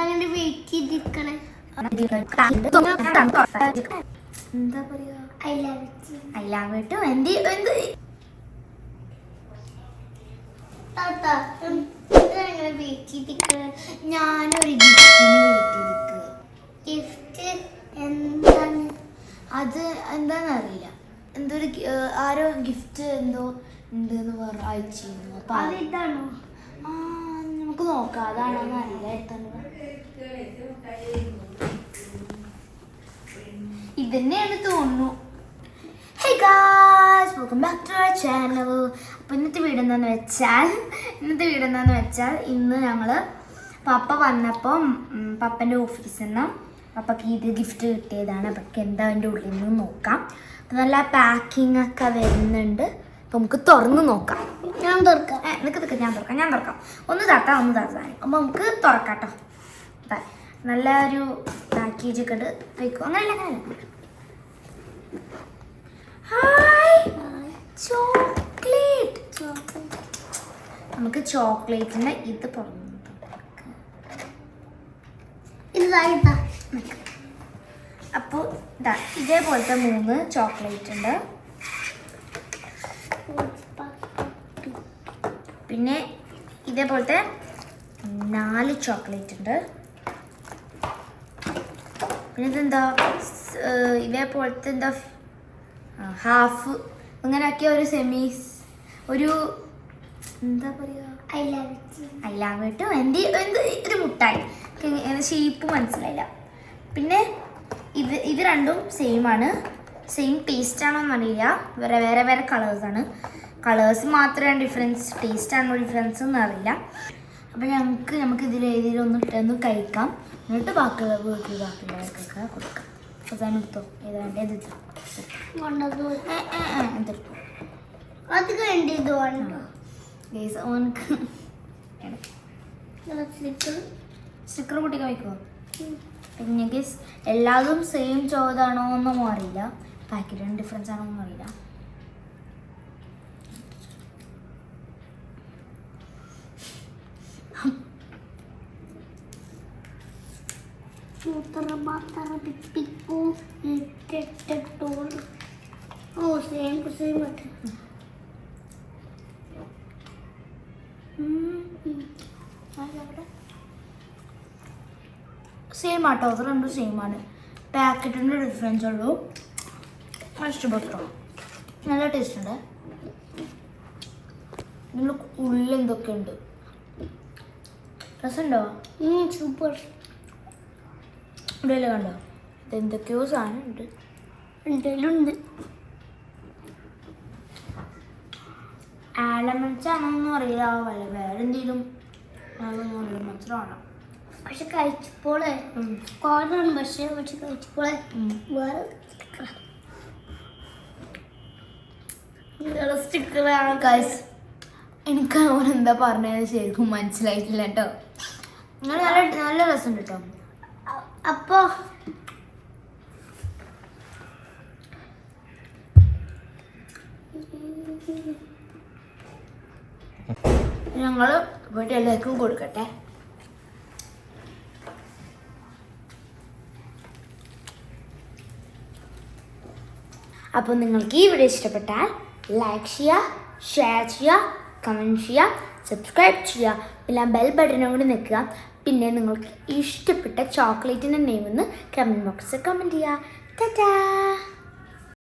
Wait ചെയ്തിരിക്കണേ. എന്താ പറയാ? I love I love to എന്ത് എന്ത്? താത്ത ഇതങ്ങനെ വെയിറ്റ് ചെയ്തിരിക്കണേ. ഞാനൊരു ഗിഫ്റ്റിന് വെയിറ്റ് ചെയ്തിക്ക് ഗിഫ്റ്റ് എന്താണ്? അത് എന്താന്നറിയില്ല എന്തൊരു ആരോ ഗിഫ്റ്റ് എന്തോ ഉണ്ട് എന്ന് പറഞ്ഞ അയച്ചിരുന്നു. അപ്പൊ ഇതാണോ? ആ. നമുക്ക് നോക്കാം. അതാണ് നല്ല എത്തന്നെ ഇതന്നെയാണ് തോന്നുന്നു. Hey welcome back to channel അപ്പോൾ ഇന്നത്തെ വീട് എന്താണെന്ന് വെച്ചാൽ ഇന്നത്തെ വീട് എന്താണെന്ന് വെച്ചാൽ ഇന്ന് ഞങ്ങൾ പപ്പ വന്നപ്പം പപ്പന്റെ ഓഫീസിൽ നിന്ന് പപ്പക്ക് ഇത് ഗിഫ്റ്റ് കിട്ടിയതാണ്. അപ്പൊക്ക് എന്താ അതിന്റെ ഉള്ളിൽ നിന്ന് നോക്കാം നല്ല പാക്കിംഗ് ഒക്കെ വരുന്നുണ്ട്. നമുക്ക് തുറന്ന് നോക്കാം. ഞാൻ തുറക്കാം. ഏ, നിക്ക് നിക്ക് ഞാൻ തുറക്കാം ഞാൻ തുറക്കാം. ഒന്ന് താത്താം ഒന്ന് താത്താൻ അപ്പോൾ നമുക്ക് തുറക്കാം കേട്ടോ നല്ല ഒരു പാക്കേജ് ഒക്കെ ഇട്ട് വയ്ക്കും അങ്ങനെയല്ല അങ്ങനെയല്ല. ഹായ് ചോക്ലേറ്റ് നമുക്ക് ചോക്ലേറ്റിന്റെ ഇത് തുറന്നു ഇതായിട്ടാ അപ്പോൾ ഇതാ. ഇതേപോലത്തെ മൂന്ന് ചോക്ലേറ്റ് ഉണ്ട്. പിന്നെ ഇതേപോലത്തെ നാല് ചോക്ലേറ്റ് ഉണ്ട്. പിന്നെ ഇതെന്താ? ഇതേപോലത്തെ എന്താ? ഹാഫ് അങ്ങനെ ആക്കിയ ഒരു സെമീസ് ഒരു എന്താ പറയുക ഐ ലവ് അല്ല കേട്ടോ എന്റെ എന്ത് ഒരു മുട്ടായി. ഷേപ്പ് മനസ്സിലായില്ല. പിന്നെ ഇത് ഇത് രണ്ടും സെയിം ആണ്. സെയിം ടേസ്റ്റ് ആണോ എന്നറിയില്ല വേറെ വേറെ വേറെ കളേഴ്സാണ് കളേഴ്സ് മാത്രമാണ് ഡിഫറൻസ് ടേസ്റ്റ് ആണോ ഡിഫറൻസ് എന്ന് അറിയില്ല. അപ്പോൾ ഞങ്ങൾക്ക് നമുക്ക് ഇതിൽ ഏതെങ്കിലും ഒന്ന് ഇട്ടൊന്ന് കഴിക്കാം. എന്നിട്ട് ബാക്കിയുള്ള വീട്ടിൽ ബാക്കിയുള്ളവർക്കൊക്കെ കൊടുക്കാം. അതാണ് എടുത്തോ? ഏതാണ്ട് ഇത്. അത് കണ്ടത് ഓനക്ക് സ്റ്റിക്കർ കൂട്ടി കഴിക്കുമോ പിന്നെ ഗസ് എല്ലാതും സെയിം ചോദാണോ എന്നൊന്നും അറിയില്ല. പാക്കറ്റിന് ഡിഫറൻസ് ആണോ ഒന്നും അറിയില്ല. ഓ സെയിം സെയിം ആട്ടെ സെയിം ആട്ടോ അത് രണ്ടും സെയിം ആണ്. പാക്കറ്റിന്റെ ഡിഫറൻസ് ഉള്ളൂ. ഇഷ്ടപ്പെട്ടോ നല്ല ടേസ്റ്റ് ഉണ്ട്. ഇതിന്റെ ഉള്ളിൽ എന്തൊക്കെ ഉണ്ട്? രസമുണ്ടോ? സൂപ്പർ ഇവിടെ കണ്ടോ? ഇത് എന്തൊക്കെയോ സാധനം ഉണ്ട്. എന്തെങ്കിലുണ്ട് ആലമൻസ് ആണോന്നും അറിയില്ല. വല്ല വേറെ എന്തെങ്കിലും ആണോന്നും അറിയില്ല മാത്രമാണ്. പക്ഷെ കഴിച്ചപ്പോളേ കോടാണ് പക്ഷെ പക്ഷെ കഴിച്ചപ്പോളേ വേറെ സ്റ്റിക്കറാണ് ഗൈസ് എനിക്ക് അവൻ എന്താ പറഞ്ഞത് ശരിക്കും മനസ്സിലായിട്ടില്ല കേട്ടോ. നിങ്ങൾ നല്ല നല്ല രസമുണ്ട് കേട്ടോ. അപ്പോ ഞങ്ങൾ പോയിട്ട് എല്ലാവർക്കും കൊടുക്കട്ടെ. അപ്പോൾ നിങ്ങൾക്ക് ഈ വീഡിയോ ഇഷ്ടപ്പെട്ടാൽ ലൈക്ക് ചെയ്യുക ഷെയർ ചെയ്യുക കമന്റ് ചെയ്യുക സബ്സ്ക്രൈബ് ചെയ്യുക. പിന്നെ ബെൽ ബട്ടനും കൂടി നിൽക്കുക. പിന്നെ നിങ്ങൾക്ക് ഇഷ്ടപ്പെട്ട ചോക്ലേറ്റിന്റെ നെയിം ഒന്ന് കമന്റ് ബോക്സിൽ കമന്റ് ചെയ്യുക. ടാറ്റാ